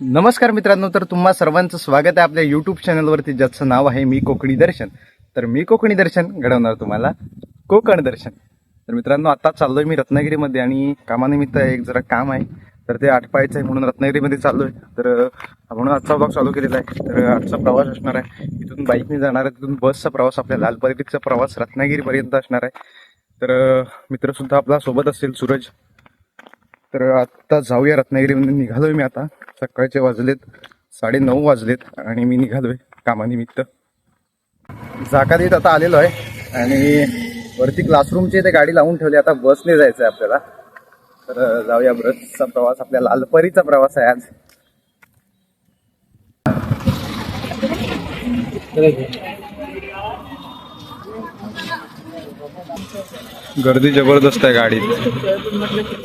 नमस्कार मित्रांनो तर तुम्हा सर्वांचं स्वागत आहे आपल्या यूट्यूब चॅनलवरती ज्याचं नाव आहे मी कोकणी दर्शन. तर मी कोकणी दर्शन घडवणार तुम्हाला कोकण दर्शन. तर मित्रांनो आता चाललोय मी रत्नागिरीमध्ये आणि कामानिमित्त एक जरा काम आहे. तर ते आटपायचं आहे म्हणून रत्नागिरीमध्ये चाललोय. तर म्हणून आजचा ब्लॉग चालू केलेला आहे. तर आजचा प्रवास असणार आहे. इथून बाईकने जाणार आहे तिथून बसचा प्रवास आपल्या लालपरीचा प्रवास रत्नागिरीपर्यंत असणार आहे. तर मित्रसुद्धा आपला सोबत असेल सूरज. तर आत्ता जाऊया रत्नागिरीमध्ये निघालोय मी आता. सकाळचे वाजलेत साडे नऊ वाजलेत आणि मी निघालोय कामानिमित्त. जाकातीत आता आलेलो आहे आणि वरती क्लासरूमची ते गाडी लावून ठेवली. आता बसने जायचं आहे आपल्याला. तर जाऊया. बसचा प्रवास आपल्या लालपरीचा प्रवास आहे आज. गर्दी जबरदस्त आहे गाडीत.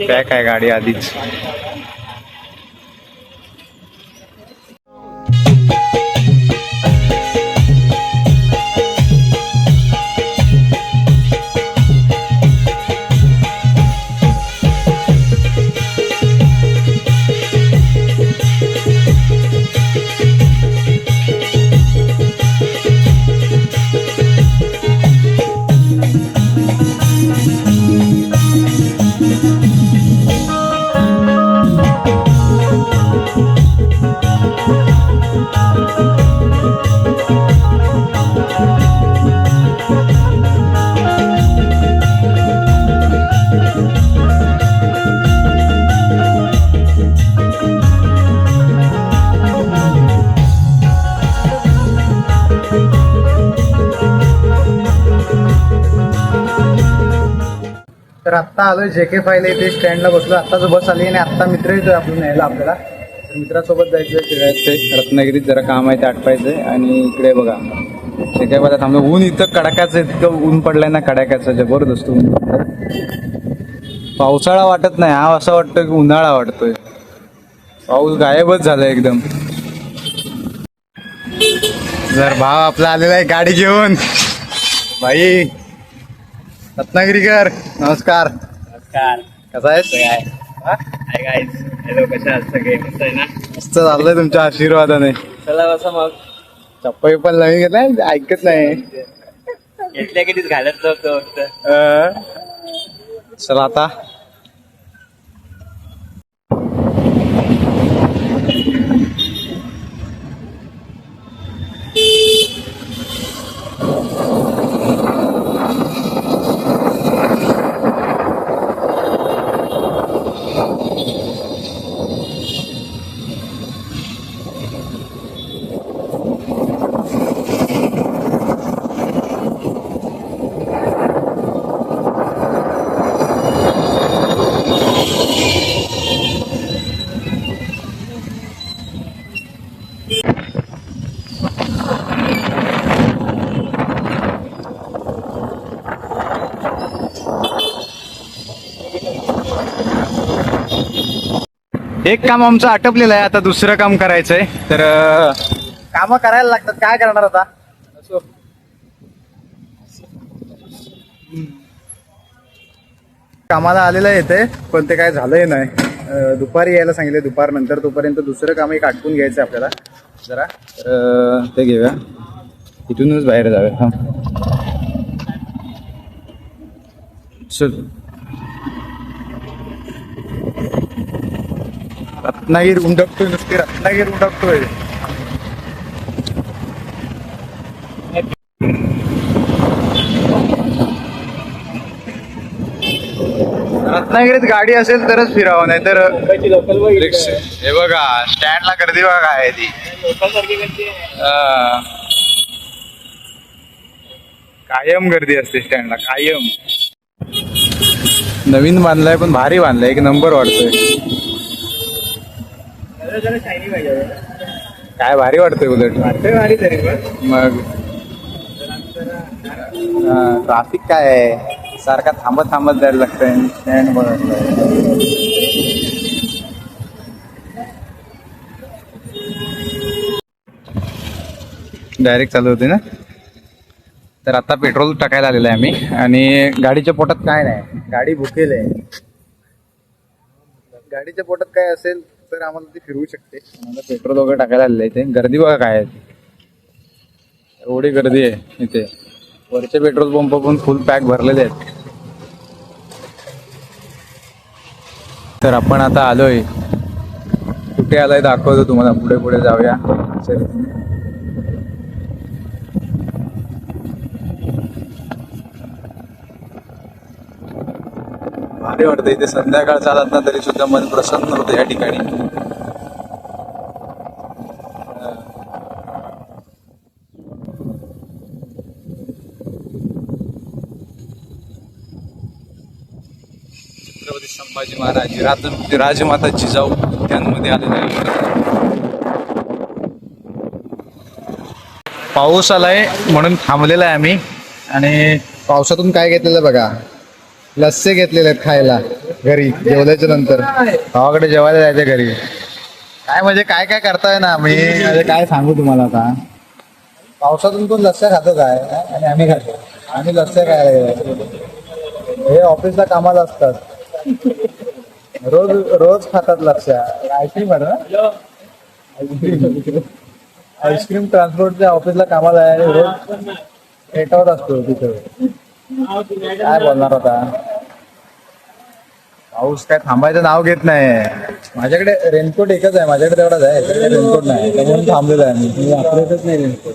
पॅक आहे गाडी आधीच. तर आत्ता आलोय जे के फायला इथे स्टँडला बसलो आत्ताच बस आली आणि आत्ता मित्र येतोय आपण न्यायला आपल्याला. तर मित्रासोबत जायचं फिरायचं रत्नागिरीत जरा काम आहे ते आटपायचं आणि इकडे बघा. जे काय बघा थांबलं ऊन इथं कडाक्याचं इतकं ऊन पडलंय ना कडाक्याचं. जबरदस्त ऊन पावसाळा वाटत नाही. हा असं वाटतं की उन्हाळा वाटतोय. पाऊस गायबच झाला एकदम. जर भाव आपला आलेला आहे गाडी घेऊन. भाई. रत्नागिरीकर नमस्कार. नमस्कार. कसा आहेस? काय हॅलो कशा आहात सगळे? मस्त आहे ना? मस्त चाललंय तुमच्या आशीर्वादाने. चला बसा मग. चप्पल पण नवीन घेतलाय ऐकत नाही. घेतल्या कितीच घालत जातो फक्त. चला आता. एक काम आमचं आटपलेलं आहे आता दुसरं काम करायचंय. तर काम करायला लागतात. काय करणार आता? कामाला आलेलं आहे इथे पण ते काय झालंय नाही. दुपारी यायला सांगितले दुपार नंतर तोपर्यंत दुसरं काम एक आटपून घ्यायचं आपल्याला. जरा ते घेऊया. इथूनच बाहेर जाऊया. हा. चल रत्नागिरी उंडकतोय नुसती रत्नागिरी उंडकतोय रत्नागिरीत गाडी असेल तरच फिरावं नाही तर हे बघा स्टँडला गर्दी बघा आहे ती. कायम गर्दी असते स्टँडला कायम. नवीन बांधलाय पण भारी बांधलाय. एक नंबर वाटतोय. जरा शायनी पाहिजे काय भारी वाटतंय उलट. वाटतंय भारी तरी पण. मग? ट्राफिक काय आहे? सारखा थांबत थांबत जायला लागतंय. स्टँड बघायला डायरेक्ट चालू होते ना? तर आता पेट्रोल टाकायला आलेलं आहे आम्ही. आणि गाडीच्या पोटात काय नाही. गाडी भुकेल आहे. गाडीच्या पोटात काय असेल? तर आम्हाला ते फिरवू शकते. पेट्रोल वगैरे टाकायला आलेलं आहे इथे. गर्दी बघा काय आहे. एवढी गर्दी आहे इथे. वरचे पेट्रोल पंप पण फुल पॅक भरलेले आहेत. तर आपण आता आलोय. कुठे आलाय दाखवतो तुम्हाला. पुढे पुढे जाऊया. भारी वाटतं इथे. संध्याकाळ चालत ना तरी सुद्धा मन प्रसन्न होतं या ठिकाणी. छत्रपती संभाजी महाराज राज राजमाता जिजाऊ त्यांमध्ये आलेले आहे पाऊस आलाय म्हणून थांबलेला आहे आम्ही. आणि पावसातून काय घेतलेलं बघा. लस्से घेतलेले आहेत खायला घरी जेवल्याच्या नंतर. भावाकडे जेवायला जायचं घरी. काय म्हणजे काय काय करताय ना मी? म्हणजे काय सांगू तुम्हाला आता? पावसातून पण लस्स्या खातो काय? आणि आम्ही खातो. आम्ही लस्स्या काय हे ऑफिसला कामाला असतात. रोज रोज खातात लस्स्या आईस्क्रीम आहे ना? आईस्क्रीम ट्रान्सपोर्टच्या ऑफिसला कामाला आहे. आणि रोज पेटवत असतो तिथे. काय बोलणार आता? पाऊस काय थांबायचं नाव घेत नाही. माझ्याकडे रेनकोट एकच आहे माझ्याकडे तेवढाच आहे रेनकोट नाही त्यामुळे थांबलेलो आहे मी. वापरतच नाही रेनकोट.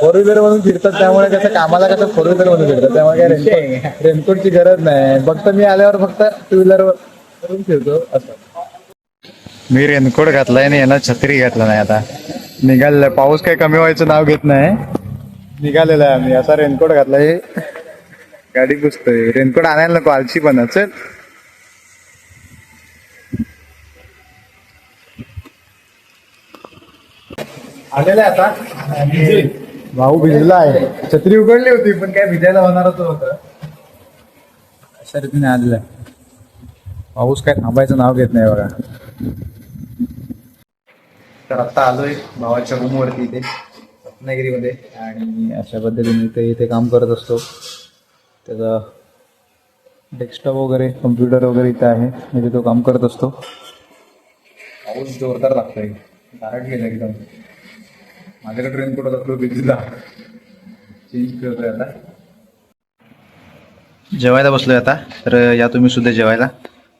फोर व्हीलर मधून फिरतात त्यामुळे कसं कामाला कसं फोर व्हीलर मधून फिरतात त्यामुळे काय रेनकोट रेनकोटची गरज नाही. फक्त मी आल्यावर फक्त टू व्हीलर वरून फिरतो असं. मी रेनकोट घातलाय आणि यांना छत्री घातला नाही आता. निघालेलं पाऊस काही कमी व्हायचं नाव घेत नाही. निघालेला आहे आम्ही. असा रेनकोट घातलाय. गाडी पुसतोय रेनकोट आणायला नको आलशी पण चल. आलेला आहे आता. आणि भाऊ भिजला आहे. छत्री उघडली होती पण काय भिजायला होणारच होत अशा रीतीने आलेला आहे. पाऊस काय थांबायचं नाव घेत नाही बघा. तर आता आलोय भावाच्या रूम वरती इथे रत्नागिरीमध्ये. आणि अशा पद्धतीने इथे इथे काम करत असतो. त्याचा डेस्कटॉप वगैरे कम्प्युटर वगैरे इथे आहे. इथे तो काम करत असतो. पाऊस जोरदार लागतोय. गारट गेला एकदम. माझ्याकडे ट्रेन कुठं असलो बिझीला. चेंज करतोय आता. जेवायला बसलोय आता. तर या तुम्ही सुद्धा जेवायला.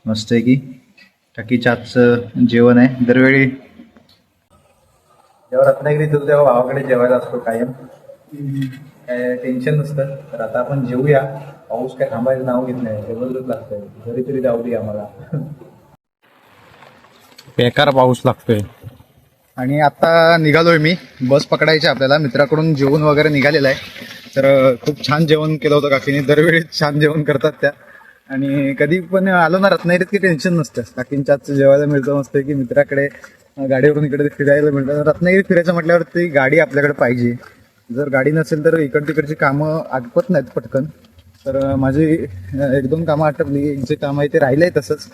मस्त आहे की. टाकीच्या आजचं जेवण आहे. दरवेळी जेव्हा रत्नागिरीत होतो तेव्हा भावाकडे जेवायला असतो कायम. काय टेन्शन नसतं. तर आता आपण जेवूया पाऊस काय थांबायचं नाव घेत नाही. जबरदस्त लागतंय. घरी तरी जाऊ दे आम्हाला. बेकार पाऊस लागतोय. आणि आता निघालोय मी. बस पकडायची आपल्याला. मित्राकडून जेवण वगैरे निघालेलं आहे. तर खूप छान जेवण केलं होतं काकीने. दरवेळी छान जेवण करतात त्या. आणि कधी पण आलो ना रत्नागिरीत की टेन्शन नसतं. काकींच्या आजचं जेवायला मिळतं मस्त की मित्राकडे गाडीवरून इकडे फिरायला मिळतं. रत्नागिरीत फिरायचं म्हटल्यावर ती गाडी आपल्याकडे पाहिजे. जर गाडी नसेल तर इकड तिकडची कामं आटपत नाहीत पटकन. तर माझी एक दोन कामं आटपली. एक जे काम आहे ते राहिलं आहे तसंच.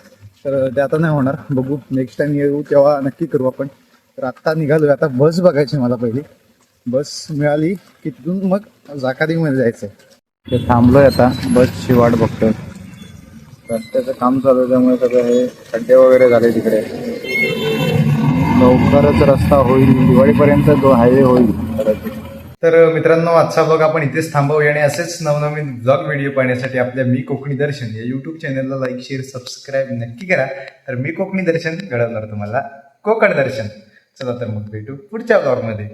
तर ते आता नाही होणार. बघू. नेक्स्ट टाइम येऊ तेव्हा नक्की करू आपण. तर आत्ता निघालो आता बस बघायची मला पहिली. बस मिळाली की तिथून मग जाकातीमध्ये जायचं ते थांबलोय आता. बसची वाट बघतोय. रस्त्याचं काम चालू आहे त्यामुळे सगळं हे खड्डे वगैरे झाले तिकडे. लवकरच रस्ता होईल. दिवाळीपर्यंत जो हायवे होईल. तर मित्रांनो आजचा ब्लॉग आपण इथेच थांबवूया आणि असेच नवनवीन ब्लॉग व्हिडिओ पाहण्यासाठी आपल्या मी कोकणी दर्शन या युट्यूब चॅनलला लाईक शेअर सबस्क्राईब नक्की करा. तर मी कोकणी दर्शन घडवणार तुम्हाला कोकण दर्शन. चला तर मग भेटू पुढच्या ब्लॉगमध्ये